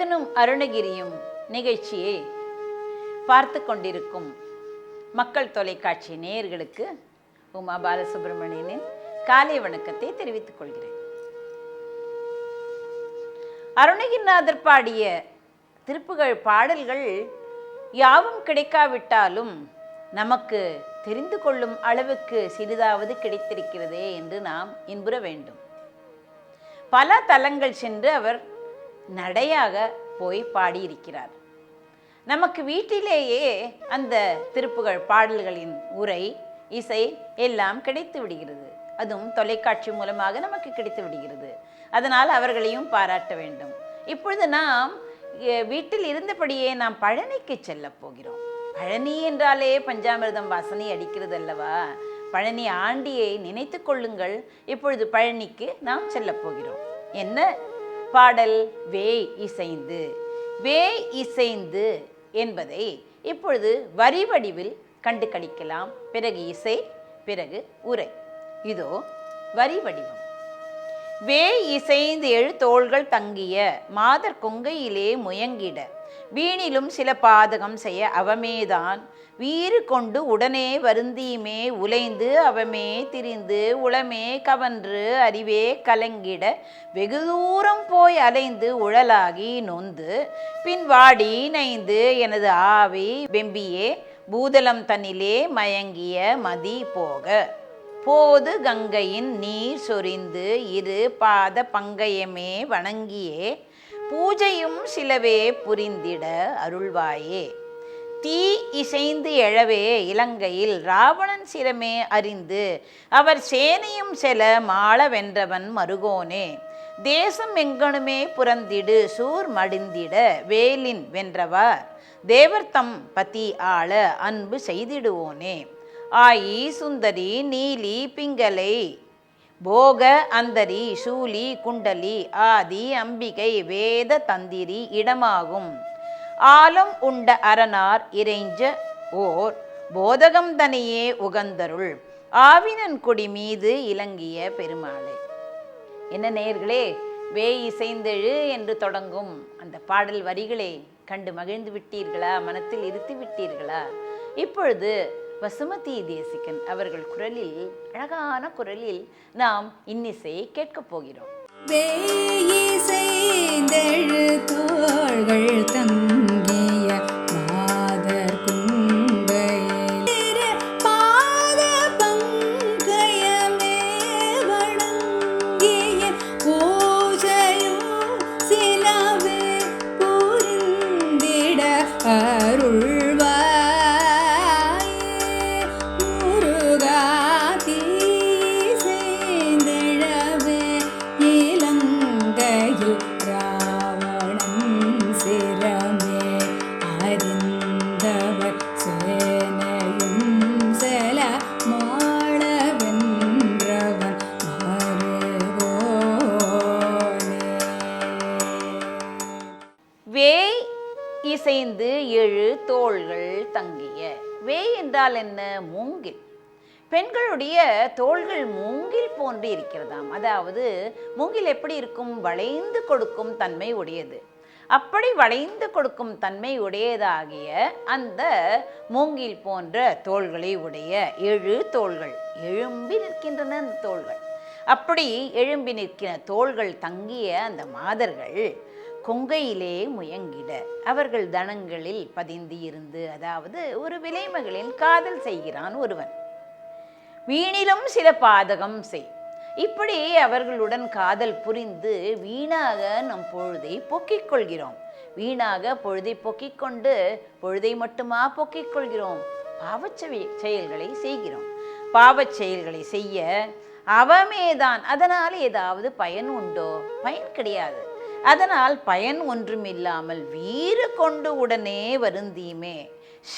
அழகனும் அருணகிரியும் நிகழ்ச்சியை பார்த்து கொண்டிருக்கும் மக்கள் தொலைக்காட்சி நேயர்களுக்கு உமா பாலசுப்ரமணியனின் காலை வணக்கத்தை தெரிவித்துக் கொள்கிறேன். அருணகிரிநாதர் பாடிய திருப்புகழ் பாடல்கள் யாவும் கிடைக்காவிட்டாலும் நமக்கு தெரிந்து கொள்ளும் அளவுக்கு சிறிதாவது கிடைத்திருக்கிறதே என்று நாம் இன்புற வேண்டும். பல தலங்கள் சென்று அவர் நடையாக போய் பாடியிருக்கிறார். நமக்கு வீட்டிலேயே அந்த திருப்புகழ் பாடல்களின் உரை இசை எல்லாம் கிடைத்து விடுகிறது. அதுவும் தொலைக்காட்சி மூலமாக நமக்கு கிடைத்து விடுகிறது. அதனால் அவர்களையும் பாராட்ட வேண்டும். இப்பொழுது நாம் வீட்டில் இருந்தபடியே நாம் பழனிக்கு செல்ல போகிறோம். பழனி என்றாலே பஞ்சாமிர்தம் வாசனை அடிக்கிறது அல்லவா? பழனி ஆண்டியை நினைத்து கொள்ளுங்கள். இப்பொழுது பழனிக்கு நாம் செல்ல போகிறோம். என்ன பாடல் வே இசைந்து வே இசைந்து என்பதை இப்பொழுது வரி வடிவில் கண்டு கழிக்கலாம் பிறகு இசை பிறகு உரை. இதோ வரி வடிவம். வே இசைந்து எழுத்தோள்கள் தங்கிய மாதர் கொங்கையிலே முயங்கிட. வீணிலும் சில பாதகம் செய்ய அவமேதான். வீறு கொண்டு உடனே வருந்தியுமே உலைந்து அவமே திரிந்து உளமே கவன்று அறிவே கலங்கிட. வெகு தூரம் போய் அலைந்து உழலாகி நொந்து பின் வாடி நைந்து எனது ஆவி வெம்பியே பூதலம் தன்னிலே மயங்கிய மதி போக. போது கங்கையின் நீர் சொரிந்து இரு பாத பங்கயமே வணங்கியே பூஜையும் சிலவே புரிந்திட அருள்வாயே. தீ இசைந்து எழவே இலங்கையில் ராவணன் சிரமே அறிந்து அவர் சேனையும் செல மாள வென்றவன் மருகோனே. தேசம் எங்கனுமே புறந்திடு சூர் மடிந்திட வேலின் வென்றவர். தேவர்த்தம் பதி ஆள அன்பு செய்திடுவோனே. ஆயி சுந்தரி நீலி பிங்கலை போக அந்தரி சூலி குண்டலி ஆதி அம்பிகை வேத தந்திரி இடமாகும். ஆலம் உண்ட அரணார் இறைஞ்ச ஓர் போதகம் தனியே உகந்தருள். ஆவினன் குடி மீது இலங்கிய பெருமாளை. என்ன நேயர்களே வே இசைந்தெழு என்று தொடங்கும் அந்த பாடல் வரிகளை கண்டு மகிழ்ந்து விட்டீர்களா? மனத்தில் இருத்தி விட்டீர்களா? இப்பொழுது வசுமதி தேசிகன் அவர்கள் குரலில் அழகான குரலில் நாம் இன்னிசையை கேட்கப் போகிறோம். தோள்கள் தங்கிய என்றால் என்ன? மூங்கில். பெண்களுடைய தோள்கள் மூங்கில் போன்று இருக்கிறதாம். அதாவது மூங்கில் எப்படி இருக்கும்? வளைந்து கொடுக்கும் தன்மை உடையது. அப்படி வளைந்து கொடுக்கும் தன்மை உடையதாகிய அந்த மூங்கில் போன்ற தோள்களை உடைய எழு தோள்கள் எழும்பி நிற்கின்றன அந்த தோள்கள். அப்படி எழும்பி நிற்கிற தோள்கள் தங்கிய அந்த மாதர்கள் கொங்கையிலே முயங்கிட. அவர்கள் தனங்களில் பதிந்து இருந்து அதாவது ஒரு விலைமகளின் காதல் செய்கிறான் ஒருவன். வீணிலும் சில பாதகம் செய். இப்படி அவர்களுடன் காதல் புரிந்து வீணாக நம் பொழுதை பொக்கிக் கொள்கிறோம். வீணாக பொழுதை பொக்கிக் கொண்டு பொழுதை மட்டுமா பொக்கிக் கொள்கிறோம்? பாவச் செவி- செயல்களை செய்கிறோம். பாவச் செயல்களை செய்ய அவமேதான். அதனால் ஏதாவது பயன் உண்டோ? பயன் கிடையாது. அதனால் பயன் ஒன்றுமில்லாமல் வீறு கொண்டு உடனே வருந்தியுமே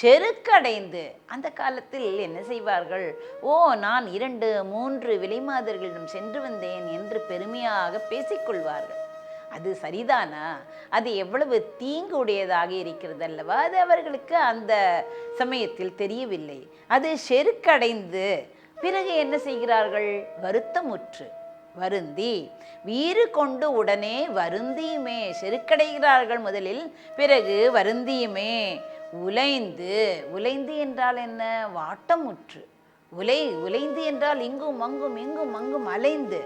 செருக்கடைந்து அந்த காலத்தில் என்ன செய்வார்கள்? ஓ நான் இரண்டு மூன்று விலைமாதர்களிடம் சென்று வந்தேன் என்று பெருமையாக பேசிக்கொள்வார்கள் அது சரிதானா? அது எவ்வளவு தீங்கு உடையதாக இருக்கிறது அல்லவா? அது அவர்களுக்கு அந்த சமயத்தில் தெரியவில்லை. அது செருக்கடைந்து பிறகு என்ன செய்கிறார்கள்? வருத்தமுற்று வருந்தி. வீறு கொண்டு உடனே வருந்தியுமே. செருக்கடைகிறார்கள் முதலில் பிறகு வருந்தியுமே. உலைந்து உலைந்து என்றால் என்ன? வாட்டமுற்று. உலை உலைந்து என்றால் இங்கும் அங்கும் இங்கும் அங்கும் அலைந்து.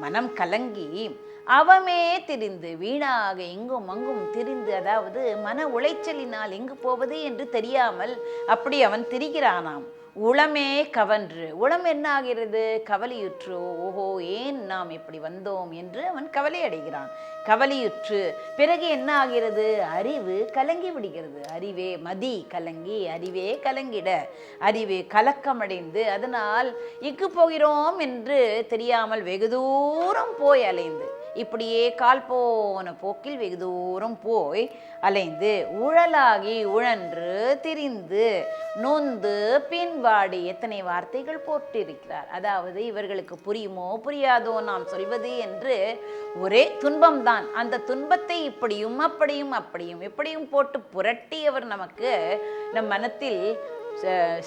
மனம் கலங்கி அவமே திரிந்து வீணாக எங்கும் அங்கும் திரிந்து அதாவது மன உளைச்சலினால் எங்கு போவது என்று தெரியாமல் அப்படி அவன் திரிகிறானாம். உளமே கவன்று. உளம் என்ன ஆகிறது கவலையுற்று ஓஹோ ஏன் நாம் இப்படி வந்தோம்? என்று அவன் கவலை அடைகிறான் கவலையுற்று பிறகு என்ன ஆகிறது? அறிவு கலங்கி விடுகிறது. அறிவே மதி கலங்கி அறிவே கலங்கிட. அறிவே கலக்கமடைந்து அதனால் இக்கு போகிறோம் என்று தெரியாமல் வெகு தூரம் போய் அலைந்து இப்படியே கால் போன போக்கில் வெகு தூரம் போய் அலைந்து உழலாகி உழன்று திரிந்து நொந்து பின்வாடி எத்தனை வார்த்தைகள் போட்டிருக்கிறார். அதாவது இவர்களுக்கு புரியுமோ புரியாதோ நாம் சொல்வது என்று ஒரே துன்பம்தான். அந்த துன்பத்தை இப்படியும் அப்படியும் அப்படியும் எப்படியும் போட்டு புரட்டி அவர் நமக்கு நம் மனத்தில்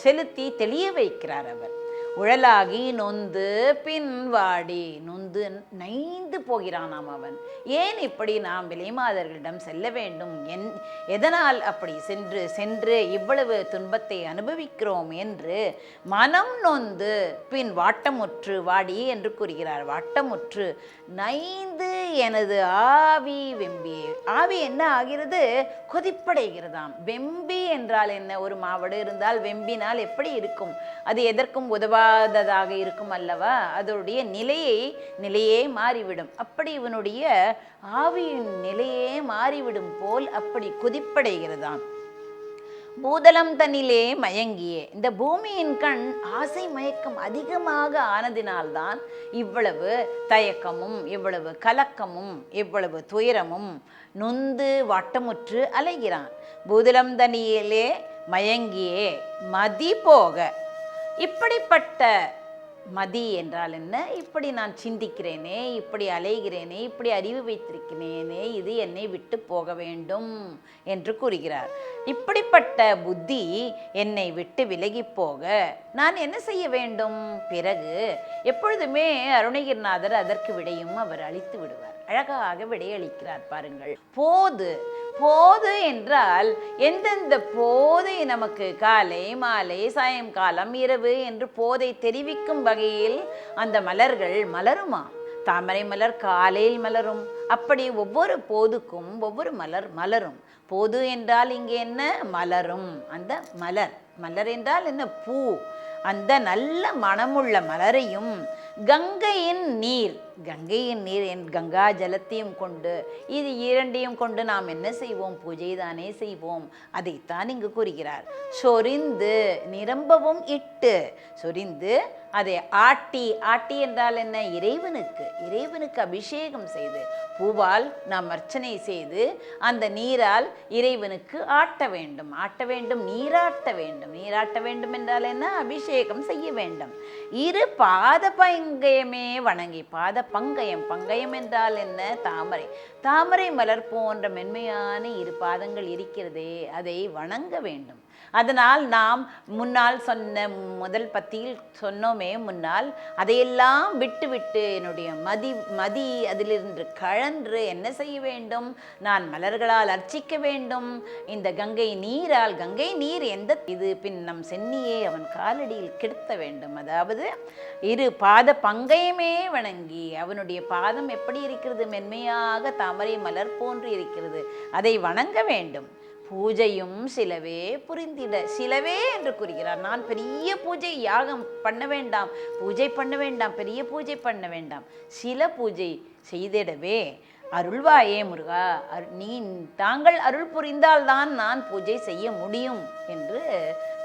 செலுத்தி தெளிய வைக்கிறார் அவர். உழலாகி நொந்து பின்வாடி நொந்து நைந்து போகிறானாம் அவன். ஏன் இப்படி நாம் விலைமாதர்களிடம் செல்ல வேண்டும்? என் எதனால் அப்படி சென்று சென்று இவ்வளவு துன்பத்தை அனுபவிக்கிறோம் என்று மனம் நொந்து பின் வாட்டமுற்று வாடி என்று கூறுகிறார். வாட்டமுற்று நைந்து எனது ஆவி வெம்பி ஆவி என்ன ஆகிறது? கொதிப்படைகிறதாம். வெம்பி என்றால் என்ன? ஒரு மாவடு இருந்தால் வெம்பினால் எப்படி இருக்கும்? அது எதற்கும் உதவா இல்லாததாக இருக்கும் அல்லவா? அதனுடைய நிலையை நிலையே மாறிவிடும். அப்படி இவனுடைய ஆவியின் நிலையே மாறிவிடும் போல் அப்படி கொதிப்படைகிறதாம். பூதலம் தன்னிலே மயங்கியே. இந்த பூமியின் கண் ஆசை மயக்கம் அதிகமாக ஆனதினால்தான் இவ்வளவு தயக்கமும் இவ்வளவு கலக்கமும் இவ்வளவு துயரமும் நொந்து வட்டமுற்று அலைகிறான். பூதலம் தனியிலே மயங்கியே. மதி போக. இப்படிப்பட்ட மதி என்றால் என்ன? இப்படி நான் சிந்திக்கிறேனே இப்படி அலைகிறேனே இப்படி அறிவு வைத்திருக்கிறேனே இது என்னை விட்டு போக வேண்டும் என்று கூறுகிறார். இப்படிப்பட்ட புத்தி என்னை விட்டு விலகி போக நான் என்ன செய்ய வேண்டும்? பிறகு எப்பொழுதுமே அருணகிரிநாதர் அதற்கு விடையும் அவர் அளித்து விடுவார். அழகாக விடையளிக்கிறார் பாருங்கள். போது போது என்றால் எந்தெந்த போதை நமக்கு காலை மாலை சாயங்காலம் இரவு என்று போதை தெரிவிக்கும் வகையில் அந்த மலர்கள் மலருமா? தாமரை மலர் காலையில் மலரும். அப்படி ஒவ்வொரு போதுக்கும் ஒவ்வொரு மலர் மலரும். போது என்றால் இங்கே என்ன? மலரும். அந்த மலர். மலர் என்றால் என்ன? பூ. அந்த நல்ல மணமுள்ள மலரையும் கங்கையின் நீர். கங்கையின் நீர் என் கங்கா ஜலத்தையும் கொண்டு இது இரண்டையும் கொண்டு நாம் என்ன செய்வோம்? பூஜை தானே செய்வோம். அதைத்தான் இங்கு கூறுகிறார். சொரிந்து நிரம்பவும் இட்டு சொரிந்து அதை ஆட்டி ஆட்டி என்றால் என்ன? இறைவனுக்கு இறைவனுக்கு அபிஷேகம் செய்து பூவால் நாம் அர்ச்சனை செய்து அந்த நீரால் இறைவனுக்கு ஆட்ட வேண்டும். ஆட்ட வேண்டும் நீராட்ட வேண்டும். நீராட்ட வேண்டும் என்றால் என்ன? அபிஷேகம் செய்ய வேண்டும். இரு பாத பங்கயமே வணங்கி பாத பங்கயம். பங்கயம் என்றால் என்ன? தாமரை. தாமரை மலர் போன்ற மென்மையான இரு பாதங்கள் இருக்கிறதே அதை வணங்க வேண்டும். அதனால் நாம் முன்னால் சொன்ன முதல் பத்தியில் சொன்னோமே முன்னால் அதையெல்லாம் விட்டுவிட்டு என்னுடைய மதி மதி அதிலிருந்து கழன்று என்ன செய்ய வேண்டும்? நான் மலர்களால் அர்ச்சிக்க வேண்டும். இந்த கங்கை நீரால் கங்கை நீர் எந்த இது பின் நம் சென்னியை அவன் காலடியில் கிடத்த வேண்டும். அதாவது இரு பாத பங்கையுமே வணங்கி அவனுடைய பாதம் எப்படி இருக்கிறது? மென்மையாக தாமரை மலர் போன்று இருக்கிறது. அதை வணங்க வேண்டும். பூஜையும் சிலவே புரிந்திட சிலவே என்று கூறுகிறார். நான் பெரிய பூஜை யாகம் பண்ண வேண்டாம் பூஜை பண்ண வேண்டாம் பெரிய பூஜை பண்ண வேண்டாம். சில பூஜை செய்திடவே அருள்வாயே முருகா அரு- நீ தாங்கள் அருள் புரிந்தால்தான் நான் பூஜை செய்ய முடியும் என்று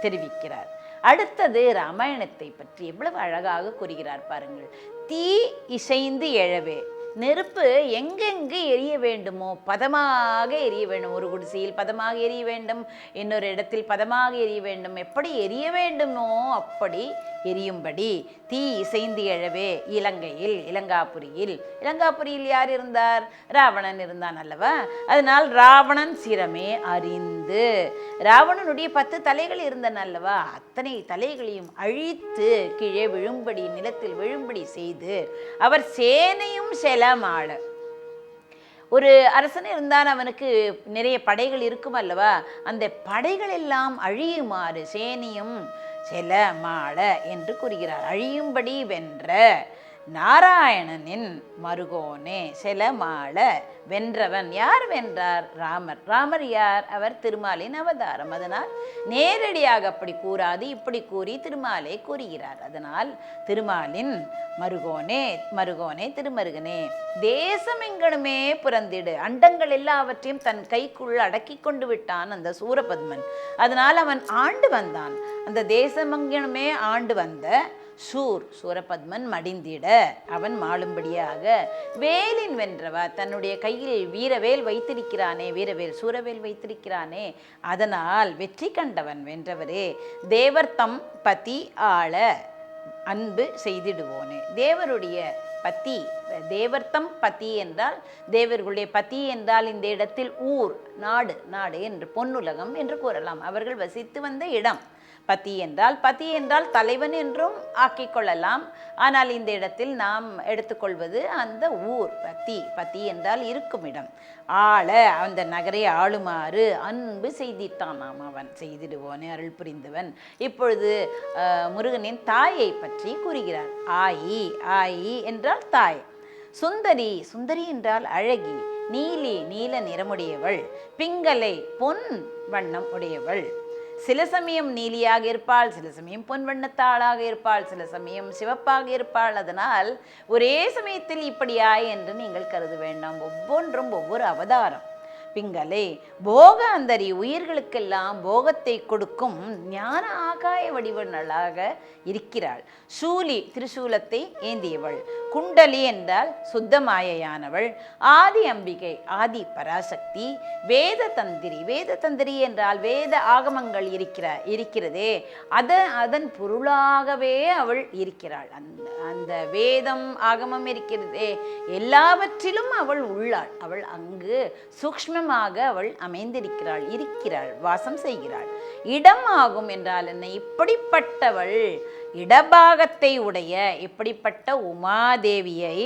தெரிவிக்கிறார். அடுத்தது ராமாயணத்தை பற்றி எவ்வளவு அழகாக கூறுகிறார் பாருங்கள். தீ இசைந்து எழவே நெருப்பு எங்கெங்கு எரிய வேண்டுமோ பதமாக எரிய வேண்டும். ஒரு குடிசையில் பதமாக எரிய வேண்டும் இன்னொரு இடத்தில் பதமாக எரிய வேண்டும். எப்படி எரிய வேண்டுமோ அப்படி எரியும்படி. தீ இசைந்து எழவே இலங்கையில் இலங்காபுரியில். இலங்காபுரியில் யார் இருந்தார்? ராவணன் இருந்தான் அல்லவா? அதனால் ராவணன் சிரமே அறிந்து. ராவணனுடைய பத்து தலைகள் இருந்தன அல்லவா? அத்தனை தலைகளையும் அழித்து கீழே விழும்படி நிலத்தில் விழும்படி செய்து அவர் சேனையும் செலமாள ஒரு அரசன் இருந்தால் அவனுக்கு நிறைய படைகள் இருக்கும் அல்லவா? அந்த படைகள் எல்லாம் அழியுமாறு சேனியும் செல மாள என்று கூறுகிறார். அழியும்படி வென்ற நாராயணனின் மருகோனே செலமாள வென்றவன் யார் வென்றார்? ராமர். ராமர் யார்? அவர் திருமாலின் அவதாரம். அதனால் நேரடியாக அப்படி கூறாது இப்படி கூறி திருமாலை கூறுகிறார். அதனால் திருமாலின் மருகோனே மருகோனே திருமருகனே தேசம் எங்கனுமே புறந்திடு. அண்டங்கள் எல்லாவற்றையும் தன் கைக்குள் அடக்கி கொண்டு விட்டான் அந்த சூரபத்மன். அதனால் அவன் ஆண்டு வந்தான். அந்த தேசமெங்கனுமே ஆண்டு வந்த சூர் சூரபத்மன் மடிந்திட அவன் மாளும்படியாக வேலின் வென்றவா தன்னுடைய கையில் வீரவேல் வைத்திருக்கிறானே வீரவேல் சூரவேல் வைத்திருக்கிறானே அதனால் வெற்றி கண்டவன் வென்றவரே தேவர்த்தம் பதி ஆள அன்பு செய்திடுவோனே. தேவருடைய பத்தி தேவர்த்தம் பதி என்றால் தேவர்களுடைய பத்தி என்றால் இந்த இடத்தில் ஊர் நாடு நாடு என்று பொன்னுலகம் என்று கூறலாம். அவர்கள் வசித்து வந்த இடம். பதி என்றால் பதி என்றால் தலைவன் என்றும் ஆக்கிக் கொள்ளலாம். ஆனால் இந்த இடத்தில் நாம் எடுத்துக்கொள்வது அந்த ஊர் பதி. பதி என்றால் இருக்கும் இடம். ஆள அந்த நகரை ஆளுமாறு அன்பு செய்திட்டானாம் அவன். செய்திடுவோனே அருள் புரிந்தவன். இப்பொழுது முருகனின் தாயை பற்றி கூறுகிறார். ஆயி ஆயி என்றால் தாய். சுந்தரி சுந்தரி என்றால் அழகி. நீலி நீல நிறமுடையவள். பிங்கலை பொன் வண்ணம் உடையவள். சில சமயம் நீலியாக இருப்பாள் சில சமயம் பொன் வண்ணத்தாளாக இருப்பாள் சில சமயம் சிவப்பாக இருப்பாள். அதனால் ஒரே சமயத்தில் இப்படியாய் என்று நீங்கள் கருத வேண்டாம். ஒவ்வொன்றும் ஒவ்வொரு அவதாரம். பிங்களே போக அந்தரி உயிர்களுக்கெல்லாம் போகத்தை கொடுக்கும் ஞான ஆகாய வடிவனளாக இருக்கிறாள். சூலி திரிசூலத்தை ஏந்தியவள். குண்டலி என்றால் சுத்தமாயையானவள் ஆதி அம்பிகை ஆதி பராசக்தி. வேத தந்திரி வேத தந்திரி என்றால் வேத ஆகமங்கள் இருக்கிற இருக்கிறதே. அத அதன் பொருளாகவே அவள் இருக்கிறாள். அந்த அந்த வேதம் ஆகமம் இருக்கிறதே. எல்லாவற்றிலும் அவள் உள்ளாள். அவள் அங்கு சூக்ஷ்மமாக அவள் அமைந்திருக்கிறாள் இருக்கிறாள் வாசம் செய்கிறாள். இடம் ஆகும் என்றால் என்ன? இப்படிப்பட்டவள் இடபாகத்தை உடைய இப்படிப்பட்ட உமாதேவியை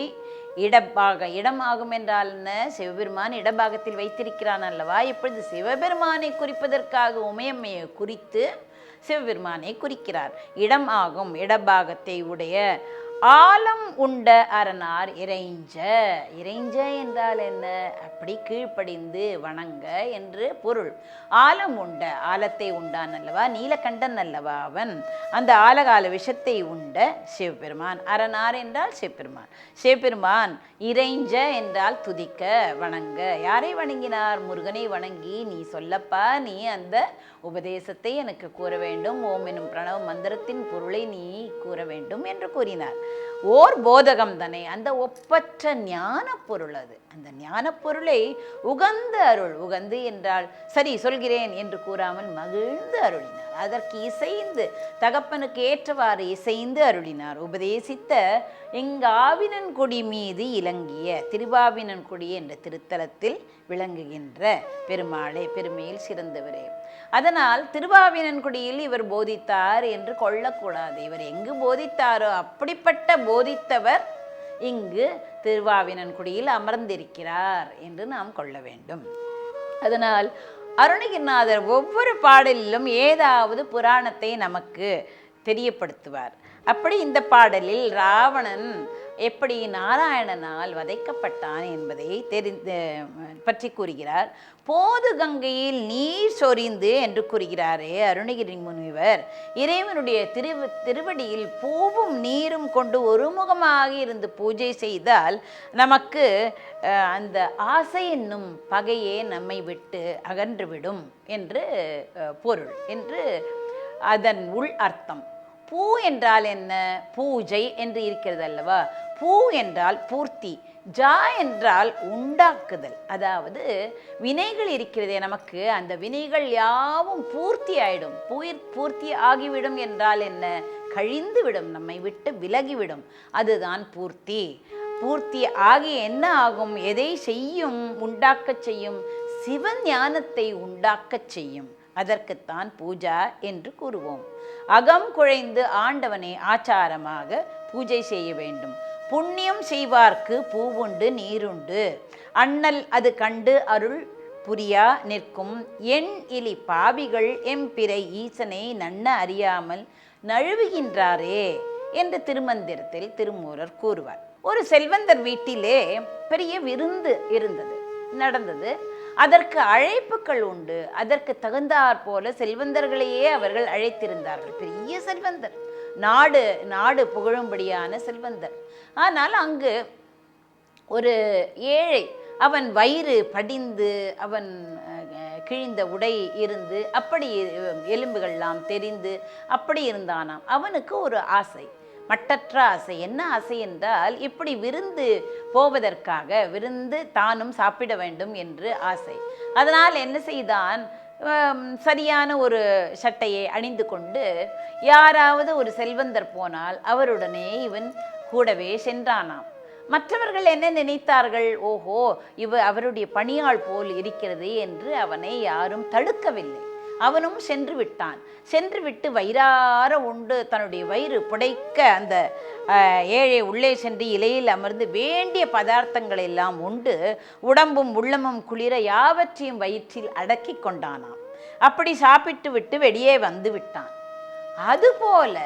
இடப்பாக இடமாகும் என்றால் என்ன? சிவபெருமான் இடபாகத்தில் வைத்திருக்கிறான் அல்லவா? இப்பொழுது சிவபெருமானை குறிப்பதற்காக உமையம்மையை குறித்து சிவபெருமானை குறிக்கிறார். இடம் ஆகும் இடபாகத்தை உடைய ஆலம் உண்ட அரணார் இறைஞ்ச. இறைஞ்ச என்றால் என்ன? அப்படி கீழ்ப்படிந்து வணங்க என்று பொருள். ஆலம் உண்ட ஆலத்தை உண்டான் அல்லவா? நீலகண்டன் அல்லவா அவன்? அந்த ஆலகால விஷத்தை உண்ட சிவபெருமான். அரணார் என்றால் சிவபெருமான். சிவபெருமான் இறைஞ்ச என்றால் துதிக்க வணங்க. யாரை வணங்கினார்? முருகனை வணங்கி நீ சொல்லப்பா நீ அந்த உபதேசத்தை எனக்கு கூற வேண்டும். ஓம் எனும் பிரணவ மந்திரத்தின் பொருளை நீ கூற வேண்டும் என்று கூறினார். ஓர் போதகம் தானே. அந்த ஒப்பற்ற ஞான பொருள் அது. அந்த ஞான பொருளை உகந்த அருள் உகந்து என்றால் சரி சொல்கிறேன் என்று கூறாமல் மகிழ்ந்து அருளினார். அதற்கு இசைந்து தகப்பனுக்கு ஏற்றவாறு இசைந்து அருளினார். உபதேசித்த எங்காவினன்குடி மீது இலங்கிய திருவாவினன்குடி என்ற திருத்தலத்தில் விளங்குகின்ற பெருமாளே பெருமையில் சிறந்தவரே. அதனால் திருவாவினன்குடியில் இவர் போதித்தார் என்று கொள்ளக்கூடாது. இவர் எங்கு போதித்தாரோ அப்படிப்பட்ட போதித்தவர் இங்கு திருவாவினன்குடியில் அமர்ந்திருக்கிறார் என்று நாம் கொள்ள வேண்டும். அதனால் அருணகிரிநாதர் ஒவ்வொரு பாடலிலும் ஏதாவது புராணத்தை நமக்கு தெரியப்படுத்துவார். அப்படி இந்த பாடலில் ராவணன் எப்படி நாராயணனால் வதைக்கப்பட்டான் என்பதை தெரிந்து பற்றி கூறுகிறார். போது கங்கையில் நீர் சொரிந்து என்று கூறுகிறாரே அருணகிரி முனிவர். இறைவனுடைய திரு திருவடியில் பூவும் நீரும் கொண்டு ஒருமுகமாக இருந்து பூஜை செய்தால் நமக்கு அந்த ஆசை என்னும் பகையே நம்மை விட்டு அகன்றுவிடும் என்று பொருள் என்று அதன் உள் அர்த்தம். பூ என்றால் என்ன? பூஜை என்று இருக்கிறது அல்லவா பூ என்றால் பூர்த்தி ஜா என்றால் உண்டாக்குதல். அதாவது வினைகள் இருக்கிறதே நமக்கு அந்த வினைகள் யாவும் பூர்த்தி ஆயிடும். பூர் பூர்த்தி ஆகிவிடும் என்றால் என்ன? கழிந்து விடும் நம்மை விட்டு விலகிவிடும். அதுதான் பூர்த்தி. பூர்த்தி ஆகி என்ன ஆகும்? எதை செய்யும்? உண்டாக்கச் செய்யும். சிவஞானத்தை உண்டாக்கச் செய்யும். அதற்குத்தான் பூஜா என்று கூறுவோம். அகம் குழைந்து ஆண்டவனை ஆச்சாரமாக பூஜை செய்ய வேண்டும். புண்ணியம் செய்வார்க்கு பூவுண்டு நீருண்டு. அண்ணல் அது கண்டு அருள் புரியா நிற்கும். எண் இலி பாவிகள் எம்பிறை ஈசனை நன்ன அறியாமல் நழுவுகின்றாரே என்று திருமந்திரத்தில் திருமூரர் கூறுவார். ஒரு செல்வந்தர் வீட்டிலே பெரிய விருந்து இருந்தது. நடந்தது. அதற்கு அழைப்புகள் உண்டு. அதற்கு தகுந்தாற் போல செல்வந்தர்களையே அவர்கள் அழைத்திருந்தார்கள். பெரிய செல்வந்தர். நாடு நாடு புகழும்படியான செல்வந்தர். ஆனால் அங்கு ஒரு ஏழை அவன் வயிறு படிந்து அவன் கிழிந்த உடை இருந்து அப்படி எலும்புகள்லாம் தெரிந்து அப்படி இருந்தானாம். அவனுக்கு ஒரு ஆசை. மட்டற்ற ஆசை. என்ன ஆசை என்றால் இப்படி விருந்து போவதற்காக விருந்து தானும் சாப்பிட வேண்டும் என்று ஆசை. அதனால் என்ன செய்தான் சரியான ஒரு சட்டையை அணிந்து கொண்டு யாராவது ஒரு செல்வந்தர் போனால் அவருடனே இவன் கூடவே சென்றானாம். மற்றவர்கள் என்ன நினைத்தார்கள் ஓஹோ இவ அவருடைய பணியாள் போல் இருக்கிறது என்று அவனை யாரும் தடுக்கவில்லை. அவனும் சென்று விட்டான். சென்று விட்டு வயிறார உண்டு தன்னுடைய வயிறு புடைக்க அந்த ஏழை உள்ளே சென்று இலையில் அமர்ந்து வேண்டிய பதார்த்தங்கள் எல்லாம் உண்டு. உடம்பும் உள்ளமும் குளிர யாவற்றையும் வயிற்றில் அடக்கி கொண்டானாம். அப்படி சாப்பிட்டு விட்டு வெளியே வந்து விட்டான். அதுபோல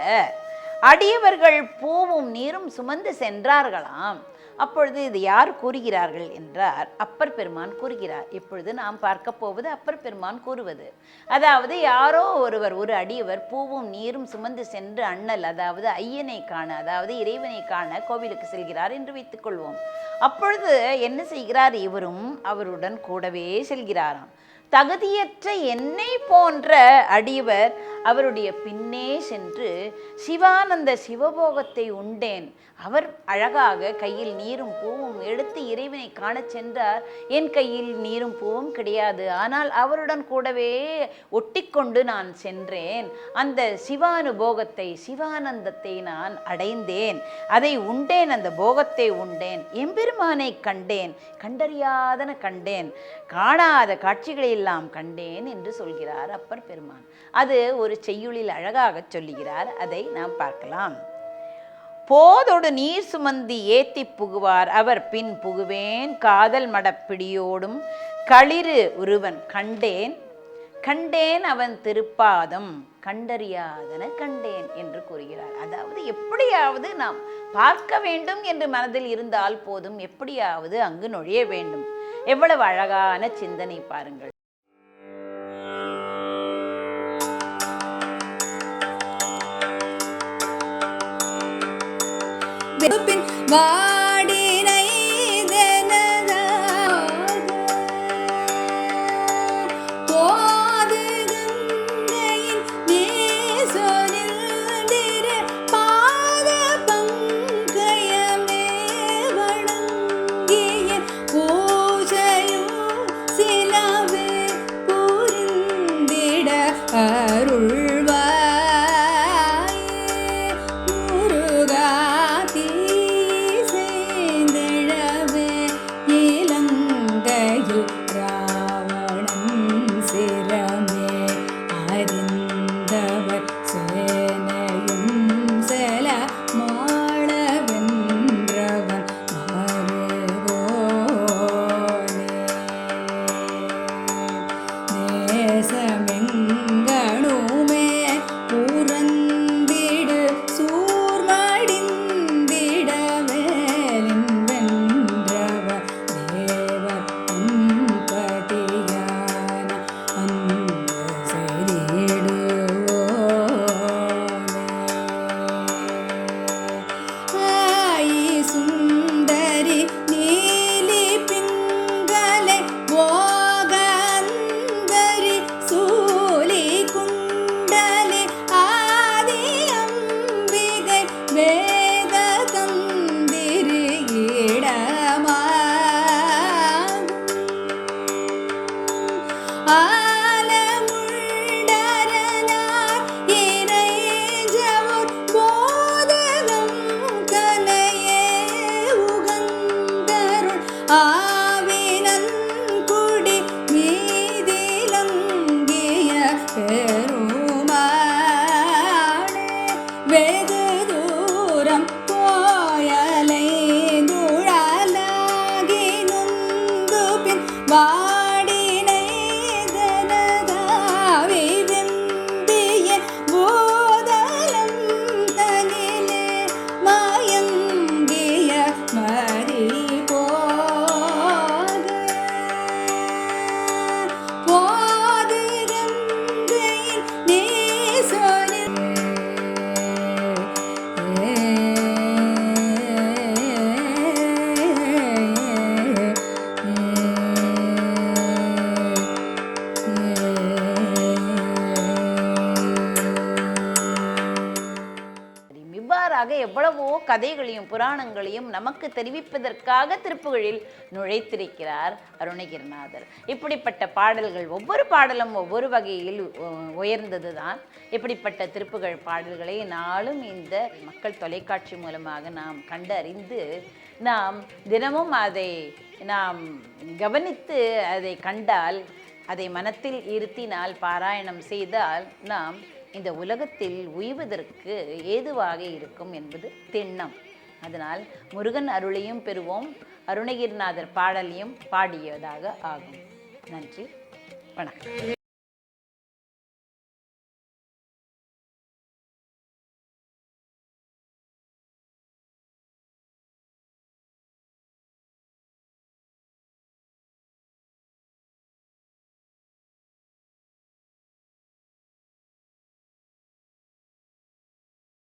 அடியவர்கள் பூவும் நீரும் சுமந்து சென்றார்களாம். அப்பொழுது இது யார் கூறுகிறார்கள் என்றார். அப்பர் பெருமான் கூறுகிறார். இப்பொழுது நாம் பார்க்க போவது அப்பர் பெருமான் கூறுவது. அதாவது யாரோ ஒருவர் ஒரு அடியவர் பூவும் நீரும் சுமந்து சென்று அண்ணல் அதாவது ஐயனை காண அதாவது இறைவனை காண கோவிலுக்கு செல்கிறார் என்று வைத்துக்கொள்வோம் அப்பொழுது என்ன செய்கிறார்? இவரும் அவருடன் கூடவே செல்கிறாராம். தகுதியற்ற என்னை போன்ற அடியவர் அவருடைய பின்னே சென்று சிவானந்த சிவபோகத்தை உண்டேன். அவர் அழகாக கையில் நீரும் பூவும் எடுத்து இறைவனை காணச் சென்றார். என் கையில் நீரும் பூவும் கிடையாது. ஆனால் அவருடன் கூடவே ஒட்டிக்கொண்டு நான் சென்றேன். அந்த சிவானுபோகத்தை சிவானந்தத்தை நான் அடைந்தேன். அதை உண்டேன் அந்த போகத்தை உண்டேன். எம்பெருமானை கண்டேன். கண்டறியாதன கண்டேன். காணாத காட்சிகளை எல்லாம் கண்டேன் என்று சொல்கிறார் அப்பர் பெருமான். அது ஒரு செய்யுளில் அழகாக சொல்லுகிறார். அதை நாம் பார்க்கலாம். போதோடு நீர் சுமந்தி ஏத்தி புகுவார் அவர். பின் புகுவேன் காதல் மடப்பிடியோடும் களிறு ஒருவன் கண்டேன் கண்டேன் அவன் திருப்பாதம். கண்டறியாதன கண்டேன் என்று கூறுகிறார். அதாவது எப்படியாவது நாம் பார்க்க வேண்டும் என்று மனதில் இருந்தால் போதும். எப்படியாவது அங்கு நுழைய வேண்டும். எவ்வளவு அழகான சிந்தனை பாருங்கள். open my கதைகளையும் புராணங்களையும் நமக்கு தெரிவிப்பதற்காக திருப்புகழில் நுழைத்திருக்கிறார் அருணகிரிநாதர். இப்படிப்பட்ட பாடல்கள் ஒவ்வொரு பாடலும் ஒவ்வொரு வகையில் உயர்ந்தது உயர்ந்ததுதான். இப்படிப்பட்ட திருப்புகழ் பாடல்களை நாளும் இந்த மக்கள் தொலைக்காட்சி மூலமாக நாம் கண்டறிந்து நாம் தினமும் அதை நாம் கவனித்து அதை கண்டால் அதை மனத்தில் இருத்தினால் பாராயணம் செய்தால் நாம் இந்த உலகத்தில் உய்வதற்கு ஏதுவாக இருக்கும் என்பது திண்ணம். அதனால் முருகன் அருளையும் பெறுவோம் அருணகிரிநாதர் பாடலையும் பாடியதாக ஆகும். நன்றி வணக்கம்.